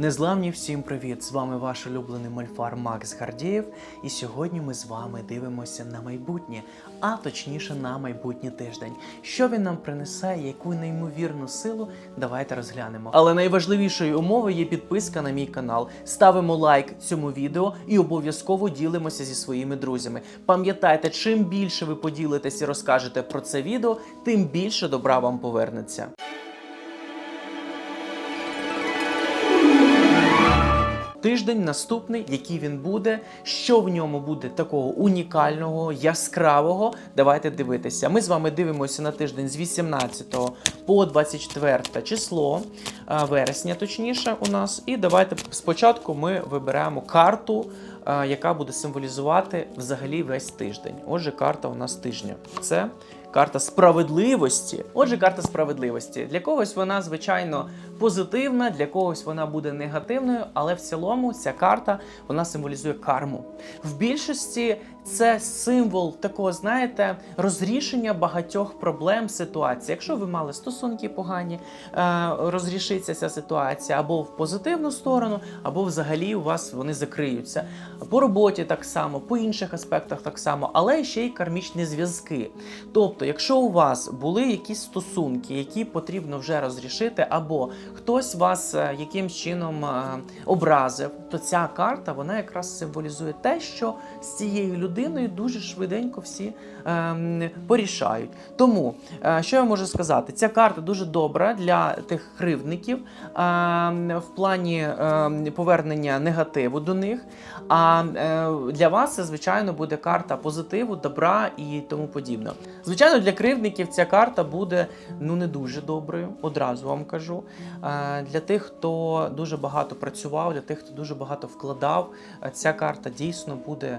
Незламні всім привіт! З вами ваш улюблений мольфар Макс Гардієв. І сьогодні ми з вами дивимося на майбутнє, а точніше на майбутній тиждень. Що він нам принесе, яку неймовірну силу, давайте розглянемо. Але найважливішою умовою є підписка на мій канал. Ставимо лайк цьому відео і обов'язково ділимося зі своїми друзями. Пам'ятайте, чим більше ви поділитесь і розкажете про це відео, тим більше добра вам повернеться. Тиждень наступний, який він буде, що в ньому буде такого унікального, яскравого. Давайте дивитися. Ми з вами дивимося на тиждень з 18 по 24 число вересня, точніше, у нас. І давайте спочатку ми виберемо карту, яка буде символізувати взагалі весь тиждень. Отже, карта у нас тижня. Це карта справедливості. Отже, карта справедливості. Для когось вона, звичайно, позитивна, для когось вона буде негативною, але в цілому ця карта вона символізує карму. В більшості це символ такого, знаєте, розрішення багатьох проблем ситуації. Якщо ви мали стосунки погані, е, розрішиться ця ситуація або в позитивну сторону, або взагалі у вас вони закриються. По роботі так само, по інших аспектах так само, але ще й кармічні зв'язки. Тобто, якщо у вас були якісь стосунки, які потрібно вже розрішити, або хтось вас е, якимсь чином е, образив, то ця карта вона якраз символізує те, що з цією людиною дуже швиденько всі ем, порішають. Тому е, що я можу сказати, ця карта дуже добра для тих кривдників ем, в плані ем, повернення негативу до них. А для вас це, звичайно, буде карта позитиву, добра і тому подібне. Звичайно, для кривдників ця карта буде ну не дуже доброю, одразу вам кажу. Е, Для тих, хто дуже багато працював, для тих, хто дуже багато вкладав, е, ця карта дійсно буде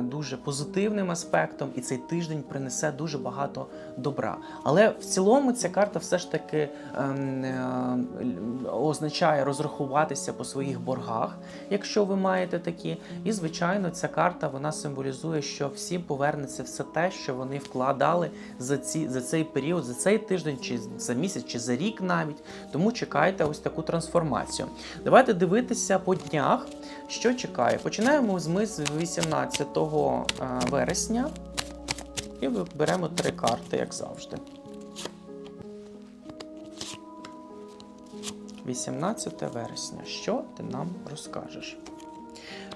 дуже позитивним аспектом, і цей тиждень принесе дуже багато добра. Але в цілому ця карта все ж таки ем, е, означає розрахуватися по своїх боргах, якщо ви маєте такі. І звичайно, ця карта вона символізує, що всім повернеться все те, що вони вкладали за ці за цей період, за цей тиждень, чи за місяць, чи за рік навіть. Тому чекайте ось таку трансформацію. Давайте дивитися по днях, що чекає. Починаємо ми з 18 е, вересня. І беремо три карти, як завжди. 18 вересня. Що ти нам розкажеш?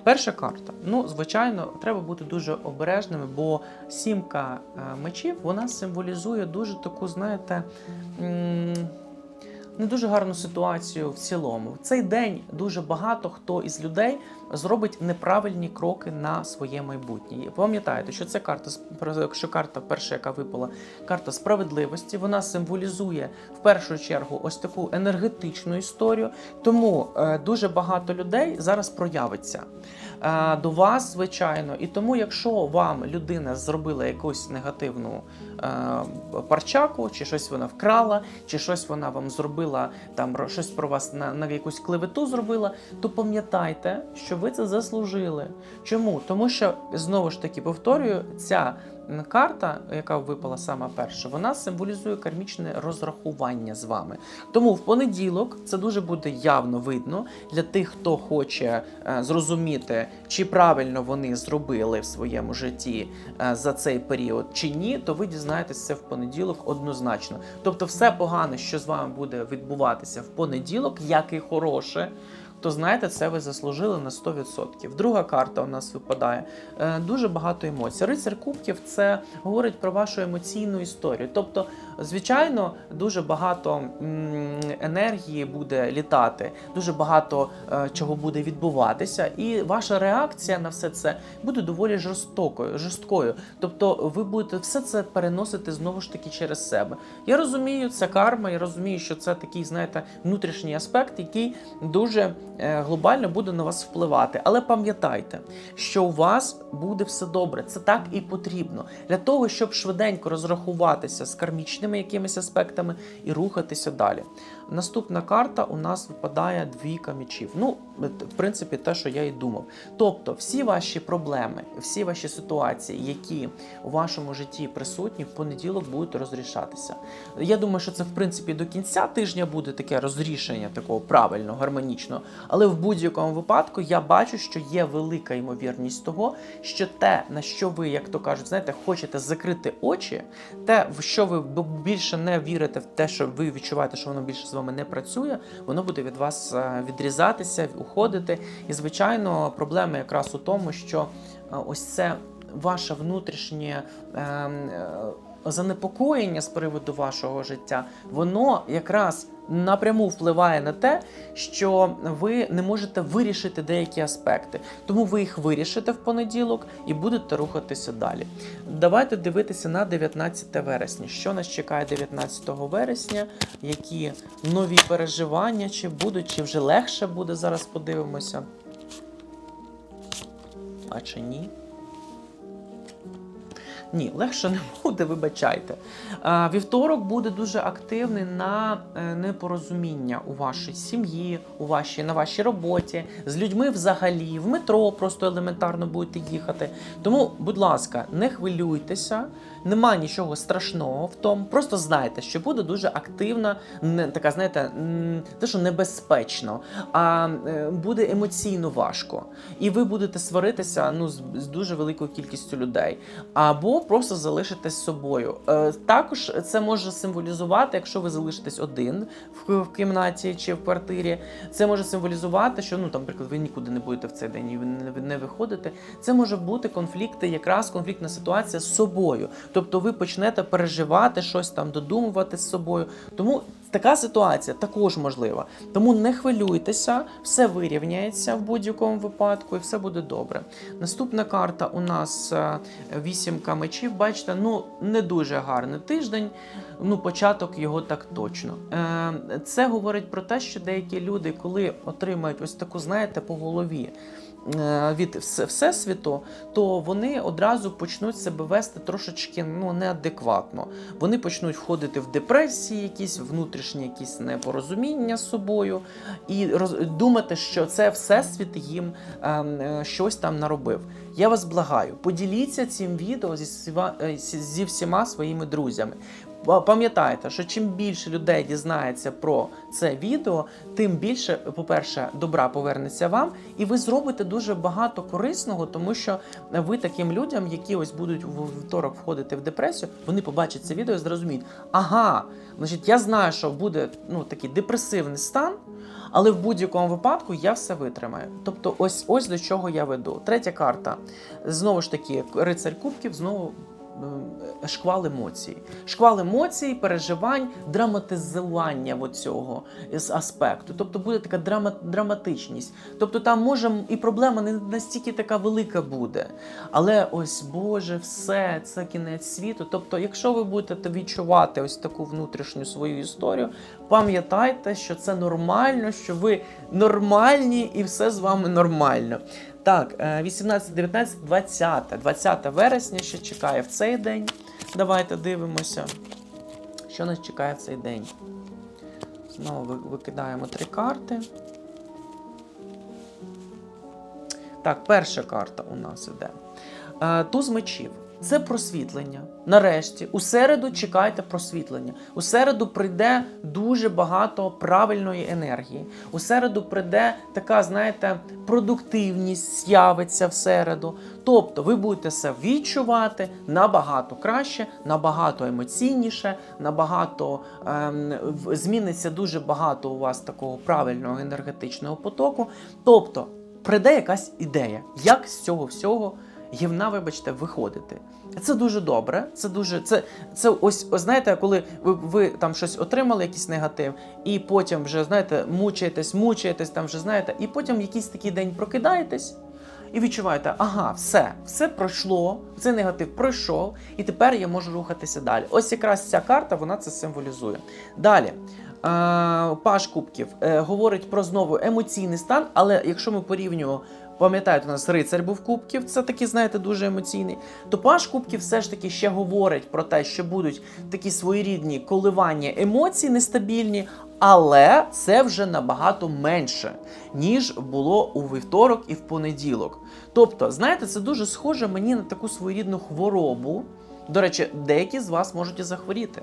Перша карта. Ну, звичайно, треба бути дуже обережними, бо сімка е, мечів вона символізує дуже таку, знаєте, м, не дуже гарну ситуацію в цілому. В цей день дуже багато хто із людей зробить неправильні кроки на своє майбутнє. Пам'ятаєте, що це карта що карта перша, яка випала, карта справедливості. Вона символізує в першу чергу ось таку енергетичну історію. Тому е, дуже багато людей зараз проявиться е, до вас, звичайно. І тому, якщо вам людина зробила якусь негативну е, парчаку, чи щось вона вкрала, чи щось вона вам зробила там щось про вас на, на якусь клевету зробила, то пам'ятайте, що ви це заслужили. Чому? Тому що знову ж таки повторюю, ця карта, яка випала сама перша, вона символізує кармічне розрахування з вами. Тому в понеділок це дуже буде явно видно для тих, хто хоче е, зрозуміти, чи правильно вони зробили в своєму житті е, за цей період, чи ні, то ви дізнаєтесь це в понеділок однозначно. Тобто, все погане, що з вами буде відбуватися в понеділок, як і хороше. То знаєте, це ви заслужили на 100%. Друга карта у нас випадає. Е, дуже багато емоцій. Рицар Кубків це говорить про вашу емоційну історію. Тобто, звичайно, дуже багато енергії буде літати, дуже багато е, чого буде відбуватися, і ваша реакція на все це буде доволі жорстокою, жорсткою. Тобто, ви будете все це переносити знову ж таки через себе. Я розумію, це карма, я розумію, що це такий, знаєте, внутрішній аспект, який дуже глобально буде на вас впливати. Але пам'ятайте, що у вас буде все добре. Це так і потрібно для того, щоб швиденько розрахуватися з кармічними якимись аспектами і рухатися далі. Наступна карта у нас випадає двійка мечів. Ну, в принципі, те, що я і думав. Тобто, всі ваші проблеми, всі ваші ситуації, які у вашому житті присутні, в понеділок будуть розрішатися. Я думаю, що це в принципі до кінця тижня буде таке розрішення такого правильно, гармонічно. Але в будь-якому випадку я бачу, що є велика ймовірність того, що те, на що ви, як то кажуть, знаєте, хочете закрити очі, те, в що ви більше не вірите в те, що ви відчуваєте, що воно більше з вами не працює, воно буде від вас е, відрізатися, уходити. І звичайно, проблема якраз у тому, що е, ось це ваше внутрішнє. Занепокоєння з приводу вашого життя, воно якраз напряму впливає на те, що ви не можете вирішити деякі аспекти. Тому ви їх вирішите в понеділок і будете рухатися далі. Давайте дивитися на 19 вересня. Що нас чекає 19 вересня? Які нові переживання чи будуть, чи вже легше буде зараз подивимося. А чи ні? Ні, легше не буде, вибачайте. Вівторок буде дуже активний на е, непорозуміння у вашій сім'ї, у вашій на вашій роботі, з людьми взагалі, в метро просто елементарно будете їхати. Тому, будь ласка, не хвилюйтеся, нема нічого страшного в тому. Просто знайте, що буде дуже активна, не така, знаєте, те, що небезпечно, а е, буде емоційно важко. І ви будете сваритися ну, з дуже великою кількістю людей. Або просто залишитесь собою. Е, також це може символізувати, якщо ви залишитесь один в, кімнаті чи в квартирі. Це може символізувати, що ну там, наприклад, ви нікуди не будете в цей день і ви не виходите. Це може бути конфлікти, якраз конфліктна ситуація з собою. Тобто ви почнете переживати щось там, додумувати з собою. Тому така ситуація також можлива. Тому не хвилюйтеся, все вирівняється в будь-якому випадку, і все буде добре. Наступна карта у нас е, вісімка мечів. Бачите, ну не дуже гарний тиждень. Ну, початок його так точно. Е, Це говорить про те, що деякі люди, коли отримають ось таку, знаєте, по голові. Е, Від все- всесвіту, то вони одразу почнуть себе вести трошечки ну неадекватно. Вони почнуть входити в депресії, якісь внутрішні якісь непорозуміння з собою, і роз, думати, що це всесвіт їм ем, е, щось там наробив. Я вас благаю, поділіться цим відео зі, е, зі всіма своїми друзями. Па- Пам'ятайте, що чим більше людей дізнається про це відео, тим більше, по-перше, добра повернеться вам, і ви зробите дуже багато корисного, тому що ви таким людям, які ось будуть у вівторок входити в депресію, вони побачать це відео і зрозуміють, ага, значить, я знаю, що буде ну такий депресивний стан. Але в будь-якому випадку я все витримаю. Тобто, ось ось до чого я веду. Третя карта. Знову ж таки, рицарь кубків, знову шквал емоцій. Шквал емоцій, переживань, драматизування цього аспекту. Тобто буде така драма, драматичність. Тобто там може і проблема не настільки така велика буде. Але ось Боже, все, це кінець світу. Тобто, якщо ви будете відчувати ось таку внутрішню свою історію, пам'ятайте, що це нормально, що ви нормальні і все з вами нормально. Так, е, 18, 19, 20. 20 вересня ще чекає в цей день. Давайте дивимося, що нас чекає в цей день. Знову викидаємо три карти. Так, перша карта у нас іде. Е, Туз мечів. Це просвітлення. Нарешті, у середу чекайте просвітлення. У середу прийде дуже багато правильної енергії. У середу прийде така, знаєте, продуктивність з'явиться в середу. Тобто ви будете це відчувати набагато краще, набагато емоційніше, набагато ем, зміниться дуже багато у вас такого правильного енергетичного потоку. Тобто прийде якась ідея, як з цього всього гівна, вибачте, виходити. Це дуже добре. Це дуже це, це ось, ось знаєте, коли ви, ви там щось отримали, якийсь негатив, і потім вже знаєте, мучаєтесь, мучаєтесь, там вже знаєте, і потім якийсь такий день прокидаєтесь. І відчуваєте, ага, все, все пройшло, цей негатив пройшов, і тепер я можу рухатися далі. Ось якраз ця карта вона це символізує. Далі, Паш Кубків е, говорить про знову емоційний стан, але якщо ми порівнюємо, пам'ятаєте, у нас рицарь був Кубків, це такий, знаєте, дуже емоційний. То Паш Кубків все ж таки ще говорить про те, що будуть такі своєрідні коливання емоцій нестабільні. Але це вже набагато менше, ніж було у вівторок і в понеділок. Тобто, знаєте, це дуже схоже мені на таку своєрідну хворобу. До речі, деякі з вас можуть захворіти.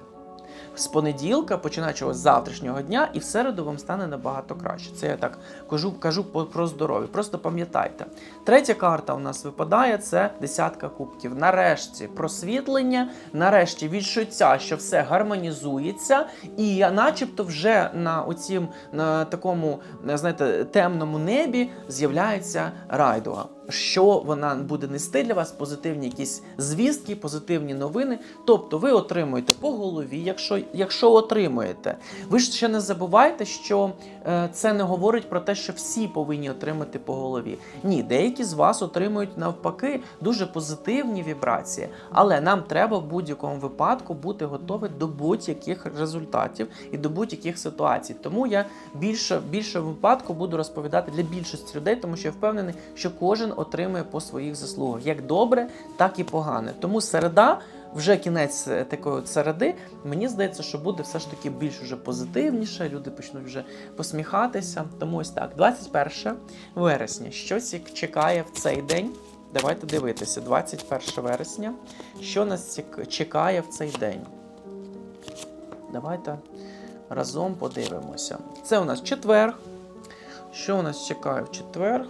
З понеділка, починаючи з завтрашнього дня, і в середу вам стане набагато краще. Це я так кажу, кажу про здоров'я. Просто пам'ятайте. Третя карта у нас випадає це десятка кубків. Нарешті просвітлення, нарешті відчуття, що все гармонізується, і начебто вже на оцім на такому, знаєте, темному небі з'являється райдуга. Що вона буде нести для вас позитивні якісь звістки, позитивні новини. Тобто ви отримуєте по голові, якщо, якщо отримуєте. Ви ж ще не забувайте, що е, це не говорить про те, що всі повинні отримати по голові. Ні, деякі з вас отримують навпаки дуже позитивні вібрації, але нам треба в будь-якому випадку бути готові до будь-яких результатів і до будь-яких ситуацій. Тому я більше більше випадку буду розповідати для більшості людей, тому що я впевнений, що кожен отримує по своїх заслугах як добре, так і погане. Тому середа. Вже кінець е, такої середи, мені здається, що буде все ж таки більш уже позитивніше, люди почнуть вже посміхатися. Тому ось так, 21 вересня. Що ці- чекає в цей день? Давайте дивитися, 21 вересня. Що нас чекає в цей день? Давайте разом подивимося. Це у нас четвер. Що у нас чекає в четвер?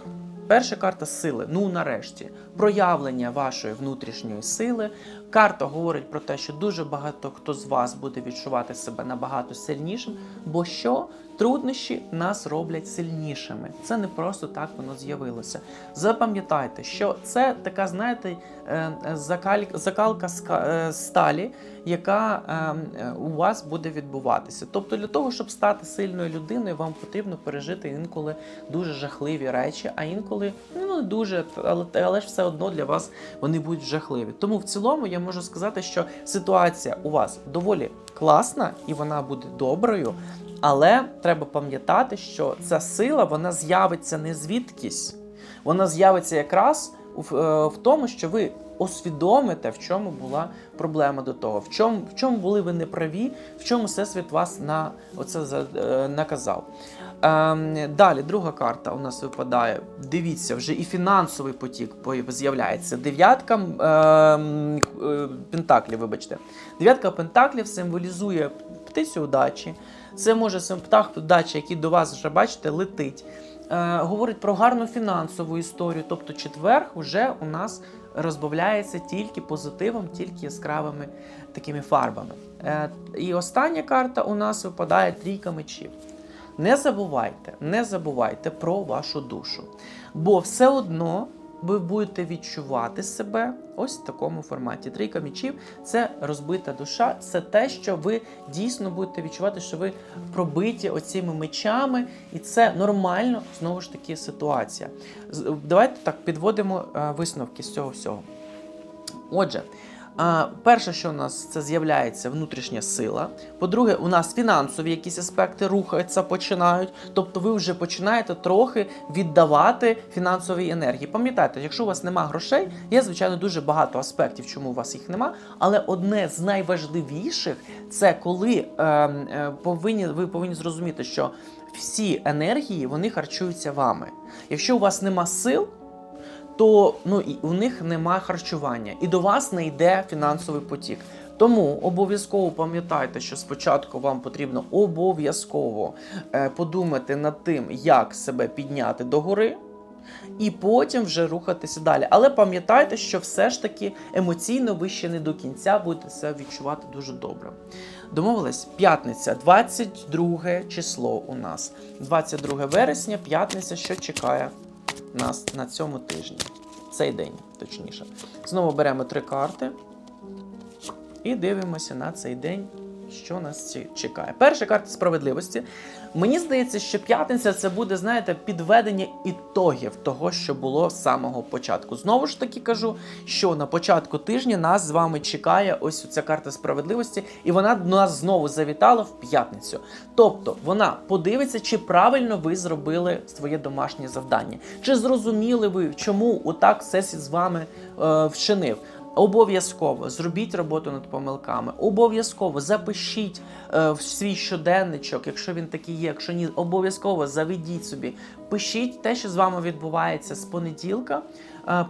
Перша карта сили. Ну, нарешті, проявлення вашої внутрішньої сили. Карта говорить про те, що дуже багато хто з вас буде відчувати себе набагато сильнішим, бо що труднощі нас роблять сильнішими. Це не просто так воно з'явилося. Запам'ятайте, що це така, знаєте, е, закалка е, сталі, яка е, у вас буде відбуватися. Тобто, для того, щоб стати сильною людиною, вам потрібно пережити інколи дуже жахливі речі, а інколи ну не дуже, але, але ж все одно для вас вони будуть жахливі. Тому в цілому я можу сказати, що ситуація у вас доволі класна і вона буде доброю. Але треба пам'ятати, що ця сила вона з'явиться не звідкись. Вона з'явиться якраз в, е, в тому, що ви усвідомите, в чому була проблема до того, в чому, в чому були ви неправі, в чому всесвіт вас на оце е, наказав. Ем, далі, друга карта у нас випадає. Дивіться, вже і фінансовий потік з'являється. Дев'ятка ем, е, пентаклів, вибачте. Дев'ятка пентаклів символізує птицю удачі. Це може птах удачі, який до вас вже бачите, летить. Е, говорить про гарну фінансову історію. Тобто четвер вже у нас розбавляється тільки позитивом, тільки яскравими такими фарбами. Е, і остання карта у нас випадає трійка мечів. Не забувайте, не забувайте про вашу душу. Бо все одно ви будете відчувати себе ось в такому форматі. Трійка мічів це розбита душа, це те, що ви дійсно будете відчувати, що ви пробиті оціми мечами, і це нормально знову ж таки ситуація. Давайте так підводимо е, висновки з цього всього. Отже, перше, що у нас це з'являється внутрішня сила. По-друге, у нас фінансові якісь аспекти рухаються, починають. Тобто ви вже починаєте трохи віддавати фінансовій енергії. Пам'ятайте, якщо у вас нема грошей, є звичайно дуже багато аспектів, чому у вас їх нема. Але одне з найважливіших це коли е, е, повинні ви повинні зрозуміти, що всі енергії вони харчуються вами. Якщо у вас нема сил, то ну, і у них нема харчування, і до вас не йде фінансовий потік. Тому обов'язково пам'ятайте, що спочатку вам потрібно обов'язково е, подумати над тим, як себе підняти догори, і потім вже рухатися далі. Але пам'ятайте, що все ж таки емоційно ви ще не до кінця будете це відчувати дуже добре. Домовились? П'ятниця, 22 число у нас. 22 вересня, п'ятниця, що чекає нас на цьому тижні. Цей день, точніше. Знову беремо три карти і дивимося на цей день, що нас чекає. Перша карта справедливості. Мені здається, що п'ятниця це буде, знаєте, підведення ітогів того, що було з самого початку. Знову ж таки кажу, що на початку тижня нас з вами чекає ось ця карта справедливості, і вона нас знову завітала в п'ятницю. Тобто вона подивиться, чи правильно ви зробили своє домашнє завдання, чи зрозуміли ви, чому отак всесвіт з вами е, вчинив. Обов'язково зробіть роботу над помилками. Обов'язково запишіть е, в свій щоденничок, якщо він такий є. Якщо ні, обов'язково заведіть собі. Пишіть те, що з вами відбувається з понеділка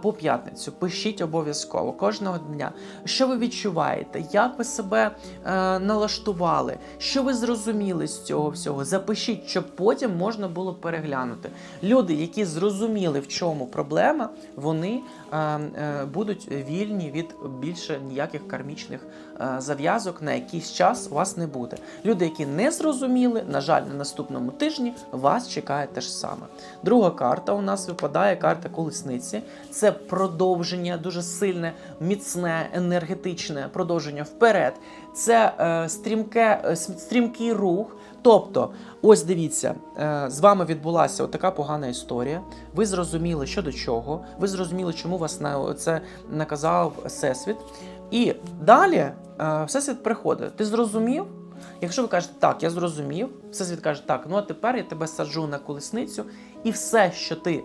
по п'ятницю. Пишіть обов'язково кожного дня. Що ви відчуваєте? Як ви себе е, налаштували? Що ви зрозуміли з цього всього? Запишіть, щоб потім можна було переглянути. Люди, які зрозуміли, в чому проблема, вони е, е, будуть вільні від більше ніяких кармічних е, зав'язок на якийсь час у вас не буде. Люди, які не зрозуміли, на жаль, на наступному тижні вас чекає те ж саме. Друга карта у нас випадає карта колесниці. Це продовження, дуже сильне, міцне, енергетичне продовження вперед. Це е, стрімке, е, стрімкий рух. Тобто, ось дивіться, е, з вами відбулася така погана історія. Ви зрозуміли, що до чого, ви зрозуміли, чому вас на це наказав Всесвіт. І далі е, Всесвіт приходить. Ти зрозумів? Якщо ви кажете, так, я зрозумів, Всесвіт каже, так, ну а тепер я тебе саджу на колесницю, і все, що ти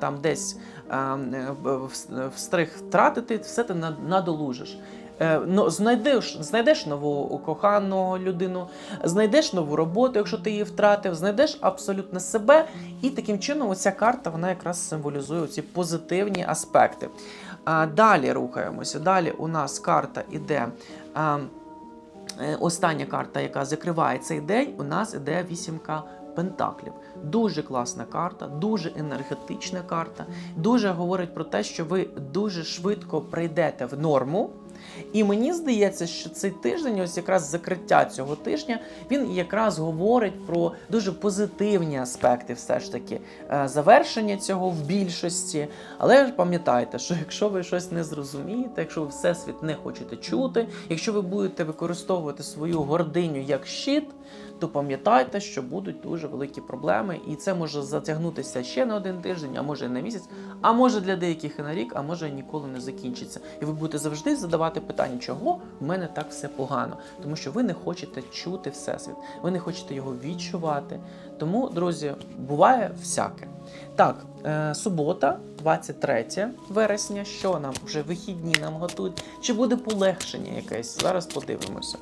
там десь е, е, в- встиг втратити, все ти надолужиш. Е, ну, знайдеш, знайдеш нову кохану людину, знайдеш нову роботу, якщо ти її втратив, знайдеш абсолютно себе, і таким чином оця карта вона якраз символізує ці позитивні аспекти. Далі рухаємося. Далі у нас карта іде. Е, Остання карта, яка закриває цей день, у нас іде вісімка пентаклів. Дуже класна карта, дуже енергетична карта. Дуже говорить про те, що ви дуже швидко прийдете в норму. І мені здається, що цей тиждень, ось якраз закриття цього тижня, він якраз говорить про дуже позитивні аспекти, все ж таки, е, завершення цього в більшості. Але ж пам'ятайте, що якщо ви щось не зрозумієте, якщо ви всесвіт не хочете чути, якщо ви будете використовувати свою гординю як щит, то пам'ятайте, що будуть дуже великі проблеми, і це може затягнутися ще на один тиждень, а може і на місяць, а може для деяких і на рік, а може ніколи не закінчиться. І ви будете завжди задавати питання, чого в мене так все погано, тому що ви не хочете чути всесвіт, ви не хочете його відчувати. Тому, друзі, буває всяке. Так, е, субота, 23 вересня. Що нам вже вихідні нам готують? Чи буде полегшення якесь? Зараз подивимося.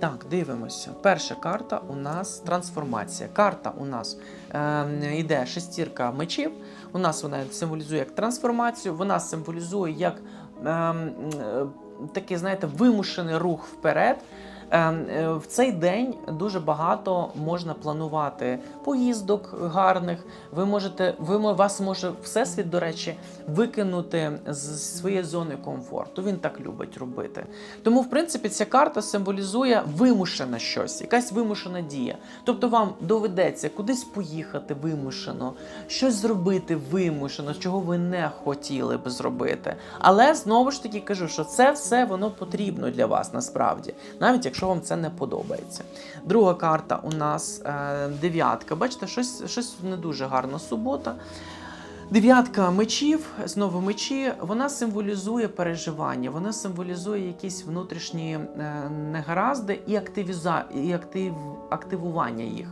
Так, дивимося. Перша карта у нас трансформація. Карта у нас е, йде шестірка мечів. У нас вона символізує як трансформацію, вона символізує як е, е, такий, знаєте, вимушений рух вперед. Е, е, В цей день дуже багато можна планувати поїздок гарних. Ви можете, ви вас може всесвіт, до речі, викинути з своєї зони комфорту. Він так любить робити. Тому, в принципі, ця карта символізує вимушене щось, якась вимушена дія. Тобто вам доведеться кудись поїхати вимушено, щось зробити вимушено, чого ви не хотіли би зробити. Але знову ж таки кажу, що це все воно потрібно для вас насправді, навіть якщо вам це не подобається. Друга карта у нас е, дев'ятка. Бачите, щось, щось не дуже гарна субота. Дев'ятка мечів, знову мечі, вона символізує переживання, вона символізує якісь внутрішні е, негаразди і, активіза... і актив... активування їх.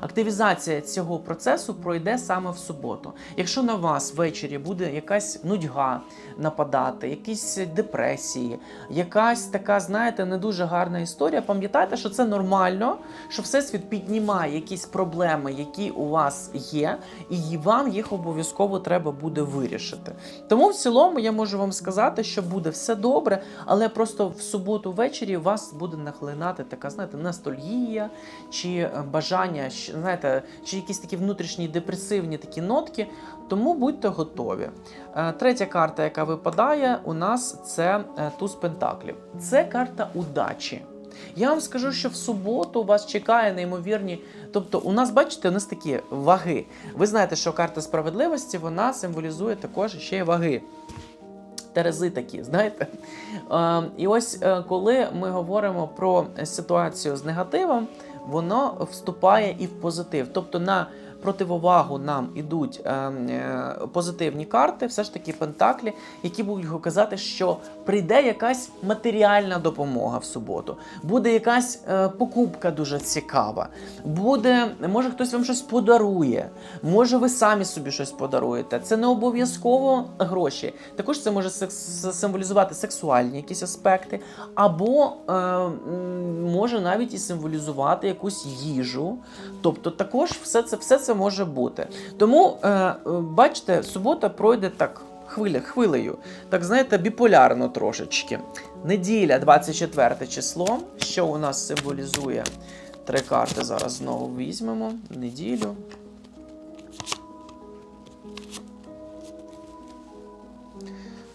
Активізація цього процесу пройде саме в суботу. Якщо на вас ввечері буде якась нудьга нападати, якісь депресії, якась така, знаєте, не дуже гарна історія, пам'ятайте, що це нормально, що Всесвіт піднімає якісь проблеми, які у вас є, і вам їх обов'язково треба буде вирішити. Тому в цілому я можу вам сказати, що буде все добре, але просто в суботу ввечері вас буде нахлинати така, знаєте, ностальгія чи е, бажання, знаєте, чи якісь такі внутрішні депресивні такі нотки. Тому будьте готові. Е, Третя карта, яка випадає, у нас це е, туз пентаклів. Це карта удачі. Я вам скажу, що в суботу вас чекає неймовірні. Тобто, у нас, бачите, у нас такі ваги. Ви знаєте, що карта справедливості вона символізує також ще й ваги. Терези такі, знаєте. Е, і ось коли ми говоримо про ситуацію з негативом, воно вступає і в позитив. Тобто на противовагу нам ідуть е, е, позитивні карти, все ж таки пентаклі, які будуть казати, що прийде якась матеріальна допомога в суботу, буде якась е, покупка дуже цікава, буде, може хтось вам щось подарує, може ви самі собі щось подаруєте. Це не обов'язково гроші. Також це може символізувати сексуальні якісь аспекти, або е, може навіть і символізувати якусь їжу. Тобто, також все це, все це може бути. Тому, е, е, бачите, субота пройде так. Хвиля, хвилею, так знаєте, біполярно трошечки. Неділя, 24 число, що у нас символізує три карти. Зараз знову візьмемо. Неділю.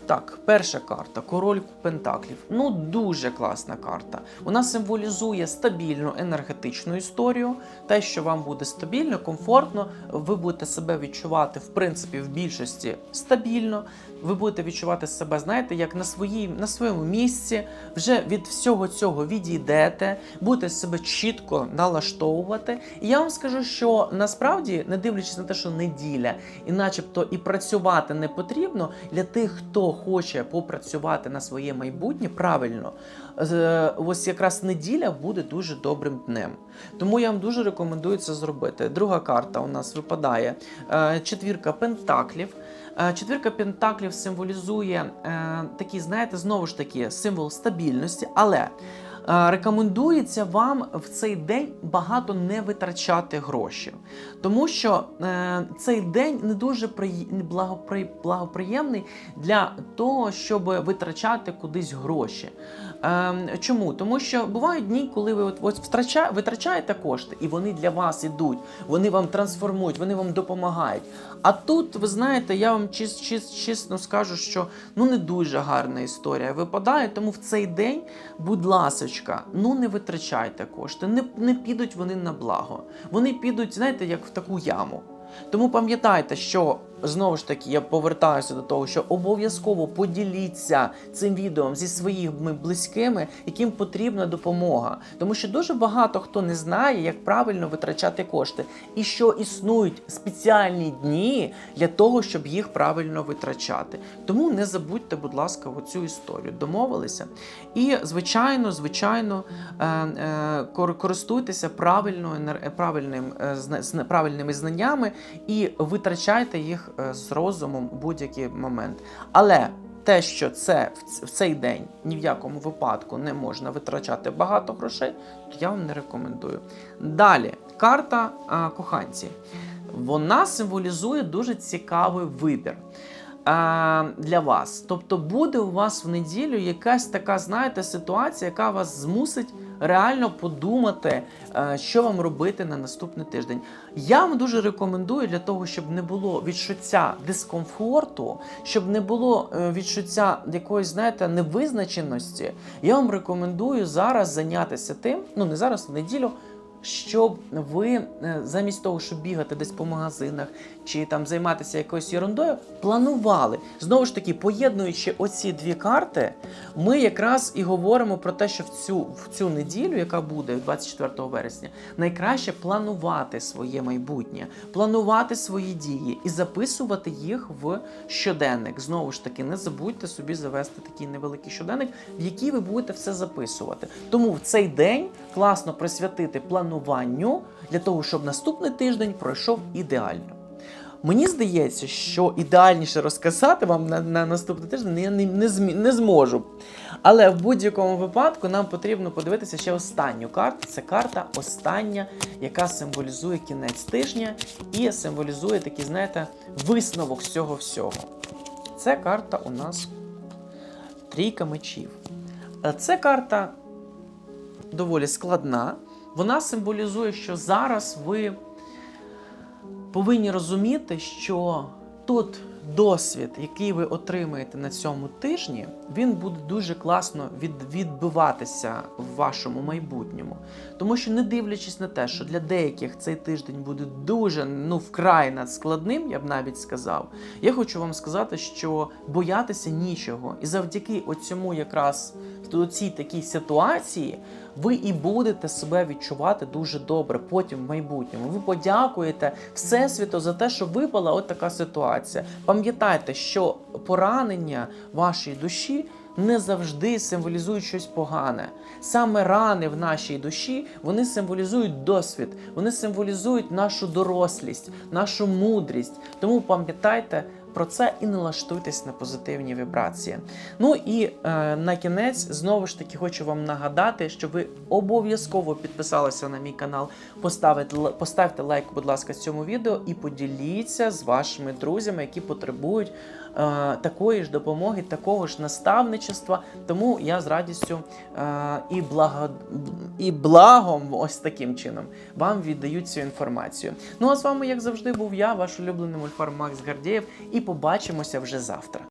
Так, перша карта король Пентаклів. Ну, дуже класна карта. Вона символізує стабільну енергетичну історію, те, що вам буде стабільно, комфортно, ви будете себе відчувати, в принципі, в більшості стабільно. Ви будете відчувати себе, знаєте, як на, своїй, на своєму місці, вже від всього цього відійдете, будете себе чітко налаштовувати. І я вам скажу, що насправді, не дивлячись на те, що неділя, і начебто і працювати не потрібно для тих, хто хоче попрацювати на своє майбутнє правильно. е, Ось якраз неділя буде дуже добрим днем. Тому я вам дуже рекомендую це зробити. Друга карта у нас випадає е, четвірка пентаклів. Е, Четвірка пентаклів символізує е, такий, знаєте, знову ж таки символ стабільності, але е, рекомендується вам в цей день багато не витрачати гроші, тому що цей день не дуже благоприємний для того, щоб витрачати кудись гроші. Ем, чому? Тому що бувають дні, коли ви от, от витрачаєте кошти, і вони для вас ідуть, вони вам трансформують, вони вам допомагають. А тут, ви знаєте, я вам чис, чис, чесно скажу, що ну не дуже гарна історія випадає, тому в цей день, будь ласочка, ну не витрачайте кошти, не, не підуть вони на благо. Вони підуть, знаєте, як в таку яму. Тому пам'ятайте, що знову ж таки я повертаюся до того, що обов'язково поділіться цим відео зі своїми близькими, яким потрібна допомога. Тому що дуже багато хто не знає, як правильно витрачати кошти, і що існують спеціальні дні для того, щоб їх правильно витрачати. Тому не забудьте, будь ласка, оцю історію. Домовилися. І звичайно, звичайно, е, е, кор- користуйтеся правильно, правильним, е, правильними знаннями і витрачайте їх е, з розумом будь-який момент. Але те, що це в цей день ні в якому випадку не можна витрачати багато грошей, то я вам не рекомендую. Далі, карта а, коханці. Вона символізує дуже цікавий вибір. а, Для вас. Тобто буде у вас в неділю якась така, знаєте, ситуація, яка вас змусить реально подумати, е, що вам робити на наступний тиждень. Я вам дуже рекомендую для того, щоб не було відчуття дискомфорту, щоб не було е, відчуття якоїсь, знаєте, невизначеності. Я вам рекомендую зараз зайнятися тим, ну не зараз, в неділю. Щоб ви е, замість того, щоб бігати десь по магазинах чи там займатися якоюсь ерундою, планували. Знову ж таки, поєднуючи оці дві карти, ми якраз і говоримо про те, що в цю, в цю неділю, яка буде 24 вересня, найкраще планувати своє майбутнє, планувати свої дії і записувати їх в щоденник. Знову ж таки, не забудьте собі завести такий невеликий щоденник, в який ви будете все записувати. Тому в цей день класно присвятити плануванню для того, щоб наступний тиждень пройшов ідеально. Мені здається, що ідеальніше розказати вам на, на наступний тиждень я не, не, не зможу. Але в будь-якому випадку нам потрібно подивитися ще останню карту. Це карта остання, яка символізує кінець тижня і символізує такий, знаєте, висновок цього всього. Це карта у нас трійка мечів. Е, Це карта доволі складна. Вона символізує, що зараз ви повинні розуміти, що тут досвід, який ви отримаєте на цьому тижні, він буде дуже класно відбиватися в вашому майбутньому. Тому що, не дивлячись на те, що для деяких цей тиждень буде дуже ну вкрай надскладним, я б навіть сказав, я хочу вам сказати, що боятися нічого. І завдяки оцьому якраз цій такій ситуації ви і будете себе відчувати дуже добре потім в майбутньому. Ви подякуєте Всесвіту за те, що випала от така ситуація. Пам'ятайте, що поранення вашої душі. Не завжди символізують щось погане. Саме рани в нашій душі вони символізують досвід, вони символізують нашу дорослість, нашу мудрість. Тому пам'ятайте про це і налаштуйтесь на позитивні вібрації. Ну і е, на кінець знову ж таки хочу вам нагадати, що ви обов'язково підписалися на мій канал. поставити, поставте лайк, будь ласка, цьому відео і поділіться з вашими друзями, які потребують такої ж допомоги, такого ж наставничества. Тому я з радістю е, і, благо, і благом, ось таким чином, вам віддаю цю інформацію. Ну а з вами, як завжди, був я, ваш улюблений мульфар Макс Гардєєв, і побачимося вже завтра.